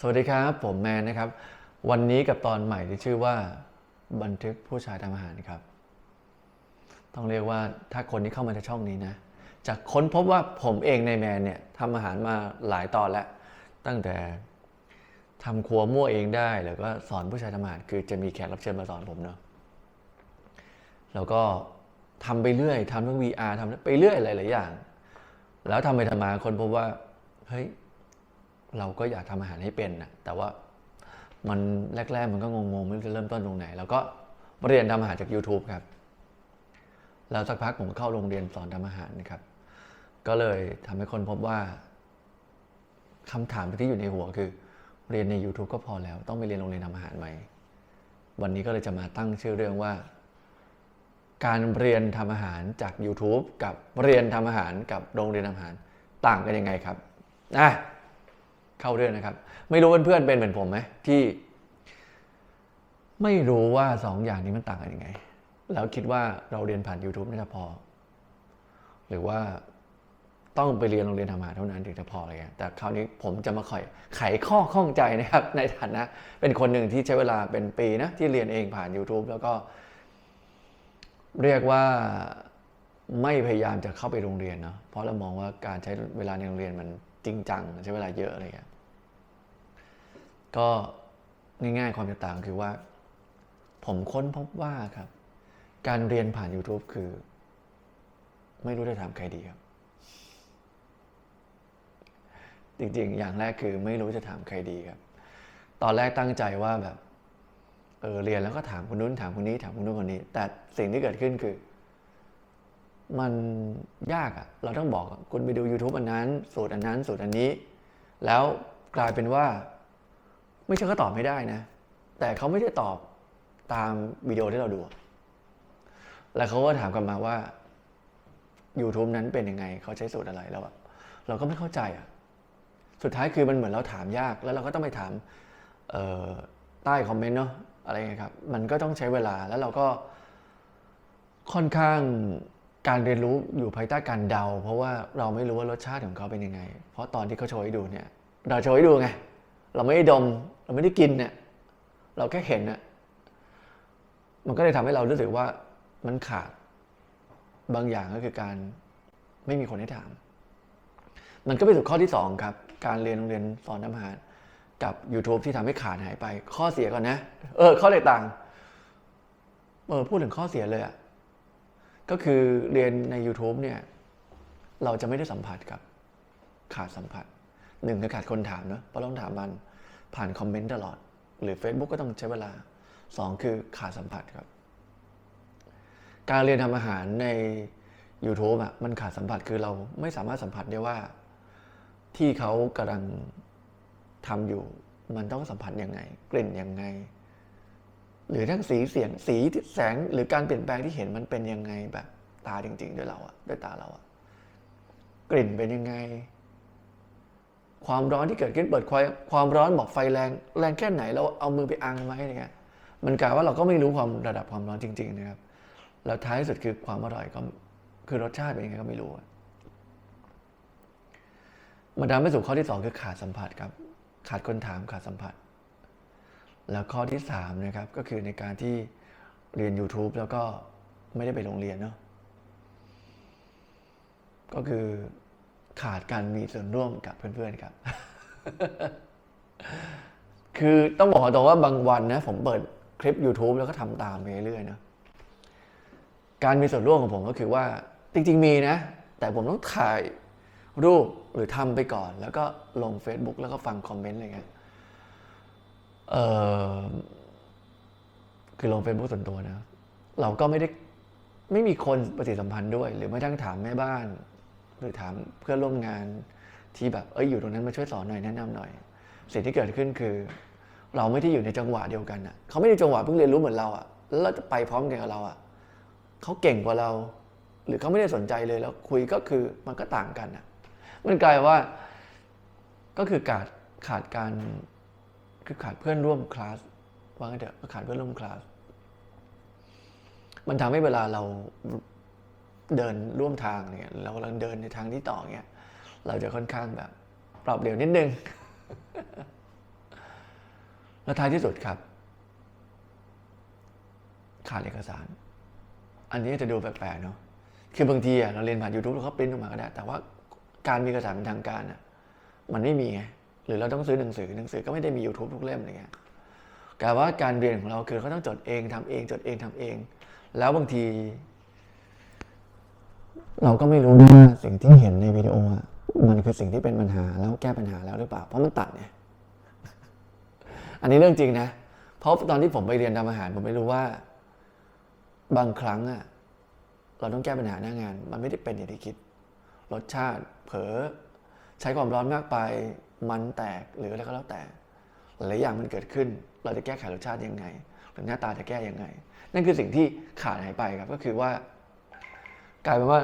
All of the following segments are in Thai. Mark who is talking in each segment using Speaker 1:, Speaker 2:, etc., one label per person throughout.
Speaker 1: สวัสดีครับ ผมแมนนะครับ วันนี้กับตอนใหม่ที่ชื่อว่า บันทึกผู้ชายทำอาหารครับ ต้องเรียกว่าถ้าคนที่เข้ามาในช่องนี้นะจะค้นพบว่าผมเองในแมนเนี่ยทำอาหารมาหลายตอนแล้ว ตั้งแต่ทำครัวมั่วเองได้ แล้วก็สอนผู้ชายทำอาหาร คือจะมีแขกรับเชิญมาสอนผมเนาะแล้วก็ทำไปเรื่อยทำเรื่อง VR ทำไปเรื่อยหลายๆอย่าง แล้วทำไปทำมาคนพบว่าเฮ้ย เราก็อยากทำอาหารให้เป็นนะแต่ว่ามันแรก ๆ มันก็งงๆไม่รู้จะเริ่มต้นตรงไหน แล้วก็เรียนทำอาหารจาก YouTube ครับ แล้วสักพักผมเข้าโรงเรียนสอนทำอาหารนะครับ ก็เลยทำให้คนพบว่าคำถามที่อยู่ในหัวคือ เรียนใน YouTube ก็พอแล้ว ต้องไปเรียนโรงเรียนทำอาหารไหม วันนี้ก็เลยจะมาตั้งชื่อเรื่องว่า การเรียนทำอาหารจาก YouTube กับเรียนทำอาหารกับโรงเรียนทำอาหารต่างกันยังไงครับอะ เข้าเรื่องนะครับ ไม่รู้เพื่อนๆเป็นเหมือนผมไหมที่ ไม่รู้ว่าสองอย่างนี้มันต่างกันยังไง แล้วคิดว่าเราเรียนผ่าน YouTube น่าจะพอ หรือว่าต้องไปเรียนโรงเรียนทำอาหารเท่านั้นถึงจะพออะไรเงี้ยแต่คราวนี้ผมจะมาไขไขข้อข้องใจนะครับ ในฐานะ เป็นคนหนึ่งที่ใช้เวลาเป็นปีนะที่เรียนเองผ่าน YouTube แล้วก็ เรียกว่าไม่พยายามจะเข้าไปโรงเรียนเนาะเพราะเรามองว่าการใช้เวลาในโรงเรียนมัน จริงจังใช้เวลาเยอะอะไรเงี้ยก็ง่ายๆความแตกต่างคือว่า ผมค้นพบว่าครับ การเรียนผ่าน YouTube คือ ไม่รู้จะถามใครดีครับ จริงๆ อย่างแรกคือไม่รู้จะถามใครดีครับ ตอนแรกตั้งใจว่าแบบเออเรียนแล้วก็ถามคนนู้นถามคนนี้ถามคนนู้นคนนี้ แต่สิ่งที่เกิดขึ้นคือ มันยากอะ่ะเราต้องบอกคุณไปดู YouTube อันนั้น สูตรอันนั้น สูตรอันนี้ แล้วกลายเป็นว่า ไม่ใช่เขาตอบไม่ได้นะ แต่เขาไม่ได้ตอบตามวิดีโอที่เราดู แล้วเขาก็ถามกลับมาว่า YouTube นั้นเป็นยังไง เขาใช้สูตรอะไรแล้วแบบเราก็ไม่เข้าใจอะ สุดท้ายคือมันเหมือนเราถามยาก แล้วเราก็ต้องไปถามใต้คอมเมนต์เนาะอะไรเงี้ยครับ มันก็ต้องใช้เวลาแล้วเราก็ค่อนข้าง การเรียนรู้อยู่ภายใต้การเดา เพราะว่าเราไม่รู้ว่ารสชาติของเขาเป็นยังไง เพราะตอนที่เขาโชว์ให้ดูเนี่ยเราโชว์ให้ดูไง เราไม่ได้ดม เราไม่ได้กินเนี่ยเราแค่เห็นน่ะมันก็เลยทำให้เรารู้สึกว่ามันขาดบางอย่างก็คือการไม่มีคนให้ถาม มันก็ไปสู่ข้อที่สองครับ การเรียนโรงเรียนสอนทำอาหารกับ YouTube ที่ทำให้ขาดหายไป ข้อเสียก่อนนะ เออ ข้อแตกต่าง เออ พูดถึงข้อเสียเลยอะ ก็คือเรียนใน YouTube เนี่ยเราจะไม่ได้สัมผัสกับ ขาดสัมผัสหนึ่งคือขาดคนถามเนอะเพราะต้องถามมันผ่านคอมเมนต์ตลอด หรือ Facebook ก็ต้องใช้เวลาสองคือขาดสัมผัสครับ การเรียนทำอาหารใน YouTube อะมันขาดสัมผัสคือเราไม่สามารถสัมผัสได้ว่า ที่เขากำลังทำอยู่ มันต้องสัมผัสยังไง กลิ่นยังไง หรือทั้งสีเสียงสีแสงหรือการเปลี่ยนแปลงที่เห็นมันเป็นยังไงแบบตาจริง ๆ ด้วยเราอะด้วยตาเราอะกลิ่นเป็นยังไง ความร้อนที่เกิดขึ้นเปิดความความร้อนบอกไฟแรง แรงแค่ไหนเราเอามือไปอังไหมเงี้ยมันกลายว่าเราก็ไม่รู้ความระดับความร้อนจริง ๆ นะครับแล้วท้ายสุดคือความอร่อยก็คือรสชาติเป็นยังไงก็ไม่รู้อะมันทำให้สู่ข้อที่สองคือขาดสัมผัสครับ ขาดคนถามขาดสัมผัส แล้วข้อที่สามนะครับก็คือในการที่เรียน YouTube แล้วก็ไม่ได้ไปโรงเรียนเนาะก็คือขาดการมีส่วนร่วมกับเพื่อนๆครับ คือต้องบอกตรงว่าบางวันนะผมเปิดคลิป YouTube แล้วก็ทำตามไปเรื่อยๆนะการมีส่วนร่วมของผมก็คือว่าจริงๆมีนะ แต่ผมต้องถ่ายรูปหรือทำไปก่อน แล้วก็ลง Facebook แล้วก็ฟังคอมเมนต์อะไรเงี้ย เออคือลง Facebook ส่วนตัวนะ เราก็ไม่ได้ไม่มีคนปฏิสัมพันธ์ด้วย หรือไม่ทั้งถามแม่บ้าน หรือถามเพื่อนร่วมงานที่แบบเอ้ยอยู่ตรงนั้นมาช่วยสอนหน่อยแนะนำหน่อย สิ่งที่เกิดขึ้นคือ เราไม่ได้อยู่ในจังหวะเดียวกันอะเขาไม่ได้จังหวะเพิ่งเรียนรู้เหมือนเราอะแล้วเราจะไปพร้อมกันกับเราอะเขาเก่งกว่าเรา หรือเขาไม่ได้สนใจเลยแล้วคุยก็คือมันก็ต่างกันอะมันกลายว่าก็คือขาดขาดการ คือขาดเพื่อนร่วมคลาสว่างั้นเถอะขาดเพื่อนร่วมคลาส มันทำให้เวลาเราเดินร่วมทางเนี่ยเรากำลังเดินในทางที่ต่อเนี่ยเราจะค่อนข้างแบบปรับเร็วนิดนึงแล้วท้ายที่สุดครับ ขาดเอกสาร อันนี้จะดูแปลกๆเนาะคือบางทีอะเราเรียนผ่าน YouTube เราก็ปริ้นออกมาก็ได้ แต่ว่าการมีเอกสารเป็นทางการอะมันไม่มีไง หรือเราต้องซื้อหนังสือหนังสือก็ไม่ได้มี YouTube ทุกเล่มอะไรเงี้ยกลายว่าการเรียนของเราคือเขาต้องจดเองทำเองจดเองทำเอง แล้วบางที เราก็ไม่รู้ว่าสิ่งที่เห็นในวิดีโอมันคือสิ่งที่เป็นปัญหาแล้วแก้ปัญหาแล้วหรือเปล่า เพราะมันตัดเนี่ยอันนี้เรื่องจริงนะ เพราะตอนที่ผมไปเรียนทำอาหาร ผมไม่รู้ว่า บางครั้งอะเราต้องแก้ปัญหาหน้างาน มันไม่ได้เป็นอย่างที่คิด รสชาติ เผลอใช้ความร้อนมากไป มันแตกหรืออะไรก็แล้วแต่ หลายอย่างมันเกิดขึ้น เราจะแก้ไขรสชาติยังไงหรือหน้าตาจะแก้ยังไง นั่นคือสิ่งที่ขาดหายไปครับก็คือว่า กลายเป็นว่า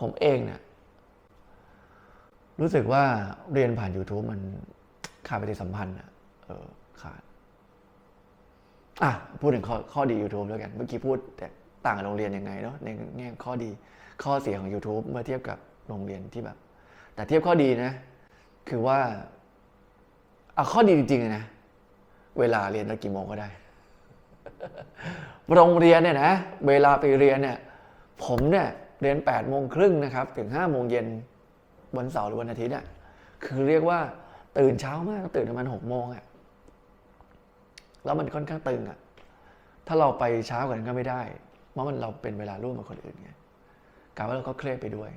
Speaker 1: ผมเองเนี่ยรู้สึกว่าเรียนผ่าน YouTube มันขาดปฏิสัมพันธ์อะเออขาดอะพูดถึงข้อข้อดี YouTube แล้วกัน เมื่อกี้พูดแต่ต่างกับโรงเรียนยังไงเนาะในแง่ข้อดีข้อเสียของ YouTube เมื่อเทียบกับโรงเรียนที่แบบ แต่เทียบข้อดีนะ คือว่าเอาข้อดีจริงๆเลยนะ เวลาเรียนกี่โมงก็ได้ โรงเรียนเนี่ยนะ เวลาไปเรียนเนี่ย ผมเนี่ยเรียน8ปดโมงครึ่งนะครับ ถึง5้าโมงเย็นวันเสาร์หรือวันอาทิตย์อะคือเรียกว่าตื่นเช้ามาก ตื่นประมาณหกโมงอะแล้วมันค่อนข้างตึงอะถ้าเราไปเช้ากว่านั้นก็ไม่ได้ เพราะมันเราเป็นเวลาร่วมกับคนอื่นไงกลารว่าเราก็เครียดไปด้วย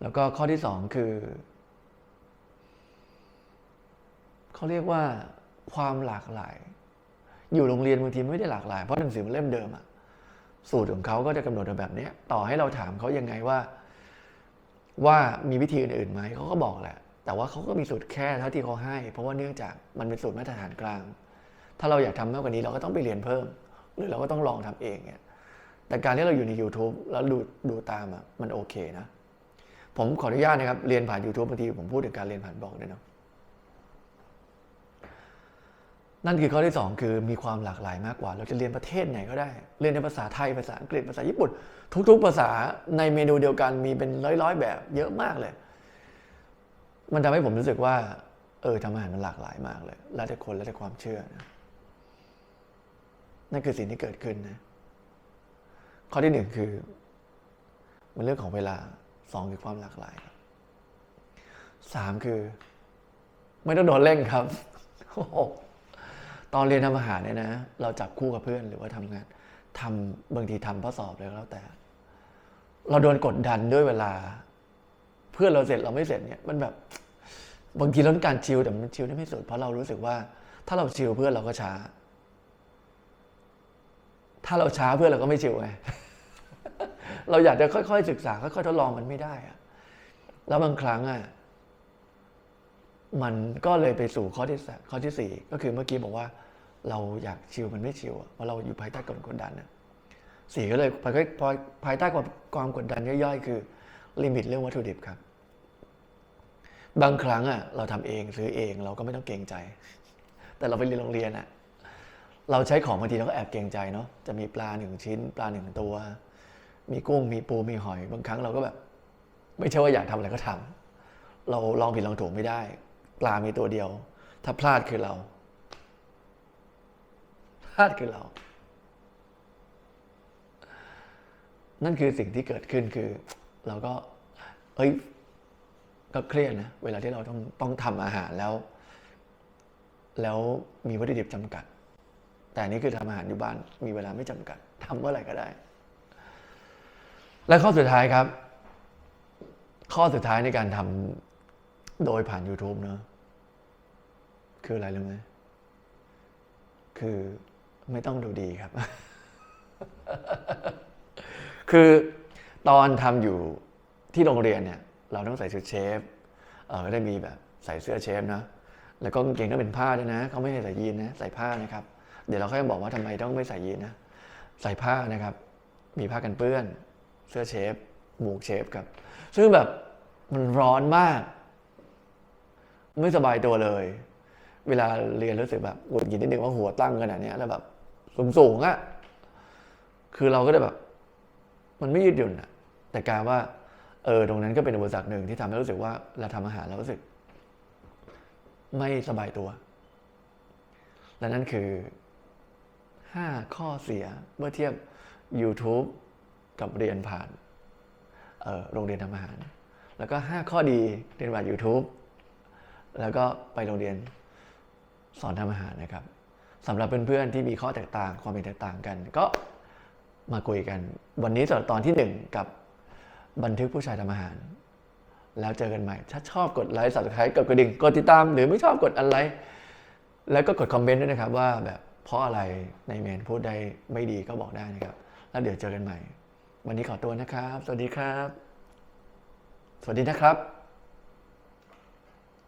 Speaker 1: แล้วก็ข้อที่สองคือ เขาเรียกว่าความหลากหลาย อยู่โรงเรียนบางทีไม่ได้หลากหลายเพราะหนังสือมันเล่มเดิมอะสูตรของเขาก็จะกำหนดมาแบบนี้ต่อให้เราถามเขายังไงว่า ว่ามีวิธีอื่นๆไหมเขาก็บอกแหละ แต่ว่าเขาก็มีสูตรแค่เท่าที่เขาให้ เพราะว่าเนื่องจากมันเป็นสูตรมาตรฐานกลาง ถ้าเราอยากทำมากกว่านี้เราก็ต้องไปเรียนเพิ่ม หรือเราก็ต้องลองทำเองเนี่ยแต่การที่เราอยู่ใน YouTube แล้วดูดูตามอะมันโอเคนะ ผมขออนุญาตนะครับ เรียนผ่าน YouTube บางทีผมพูดถึงการเรียนผ่านบล็อกด้วยเนาะ นั่นคือข้อที่ 2 คือมีความหลากหลายมากกว่า เราจะเรียนประเทศไหนก็ได้ เรียนในภาษาไทยภาษาอังกฤษภาษาญี่ปุ่น ทุก ๆ ภาษาในเมนูเดียวกันมีเป็นร้อยๆ แบบเยอะมากเลย มันทำให้ผมรู้สึกว่า เออทำอาหารมันหลากหลายมากเลยแล้วแต่คนแล้วแต่ความเชื่อนะนั่นคือสิ่งที่เกิดขึ้นนะข้อที่หนึ่งคือ มันเรื่องของเวลาสองคือความหลากหลายสามคือ ไม่ต้องโดนเร่งครับโอ้ ตอนเรียนทำอาหารเนี่ยนะ เราจับคู่กับเพื่อนหรือว่าทำงานทำบางทีทำเพราะสอบเลยก็แล้วแต่ เราโดนกดดันด้วยเวลา เพื่อนเราเสร็จเราไม่เสร็จเนี่ยมันแบบ บางทีเราต้องการชิลแต่มันชิลได้ไม่สุดเพราะเรารู้สึกว่า ถ้าเราชิลเพื่อนเราก็ช้า ถ้าเราช้าเพื่อนเราก็ไม่ชิลไงเราอยากจะค่อยๆศึกษาค่อยๆทดลองมันไม่ได้อะแล้วบางครั้งอะ มันก็เลยไปสู่ข้อที่สข้อที่สี่ก็คือเมื่อกี้บอกว่า เราอยากชิลมันไม่ชิลเพราะเราอยู่ภายใต้ความกดดันอะสี่ก็เลยภายภายภายใต้ความความกดดันย่อยๆ คือลิมิตเรื่องวัตถุดิบครับ บางครั้งอะเราทำเองซื้อเองเราก็ไม่ต้องเกรงใจ แต่เราไปเรียนโรงเรียนอะเราใช้ของบางทีเราก็แอบเกรงใจเนาะจะมีปลาหนึ่งชิ้น ปลาหนึ่งตัว มีกุ้งมีปูมีหอย บางครั้งเราก็แบบ ไม่ใช่ว่าอยากทำอะไรก็ทำเราลองผิดลองถูกไม่ได้ ปลามีตัวเดียว ถ้าพลาดคือเรา พลาดคือเรา นั่นคือสิ่งที่เกิดขึ้นคือ เราก็ เอ้ย ก็เครียดนะ เวลาที่เราต้องต้องทำอาหารแล้ว แล้วมีวัตถุดิบจำกัด แต่นนี้คือทำอาหารอยู่บ้าน มีเวลาไม่จำกัดทำเมื่อไหร่ก็ได้ และข้อสุดท้ายครับข้อสุดท้ายในการทำ โดยผ่าน YouTube เนอะคืออะไรรู้ไหมคือไม่ต้องดูดีครับ คือตอนทำอยู่ที่โรงเรียนเนี่ย เราต้องใส่ชุดเชฟ เออก็ได้มีแบบใส่เสื้อเชฟนะ แล้วก็กางเกงต้องเป็นผ้าด้วยนะ เขาไม่ให้ใส่ยีนนะ ใส่ผ้านะครับ เดี๋ยวเราค่อยบอกว่าทำไมต้องไม่ใส่ยีนนะ ใส่ผ้านะครับ มีผ้ากันเปื้อน เสื้อเชฟ หมวกเชฟครับ ซึ่งแบบมันร้อนมาก ไม่สบายตัวเลย เวลาเรียนรู้สึกแบบหงุดหงิดนิดนึงว่าหัวตั้งขนาดนี้แล้วแบบสูงๆอะ่ะคือเราก็ได้แบบ มันไม่ยืดหยุ่นอะแต่การว่า เออตรงนั้นก็เป็นอุปสรรคหนึ่งที่ทำให้รู้สึกว่าเราทำอาหารเรารู้สึก ไม่สบายตัว และนั่นคือ 5 ข้อเสียเมื่อเทียบ YouTube กับเรียนผ่านออโรงเรียนทำอาหาร แล้วก็ 5 ข้อดีเรียนผ่าน YouTube แล้วก็ไปโรงเรียนสอนทำอาหารนะครับสำหรับเพื่อนๆที่มีข้อแตกต่างความเห็นแตกต่างกัน ก็มาคุยกัน วันนี้สำหรับตอนที่ 1 กับบันทึกผู้ชายทำอาหาร แล้วเจอกันใหม่ ถ้าชอบกดไลค์ subscribe กดกระดิ่งกดติดตามหรือไม่ชอบกดอะไร แล้วก็กดคอมเมนต์ด้วยนะครับว่าแบบเพราะอะไรในเมนพูดได้ไม่ดีก็บอกได้นะครับ แล้วเดี๋ยวเจอกันใหม่ วันนี้ขอตัวนะครับ สวัสดีครับ สวัสดีนะครับ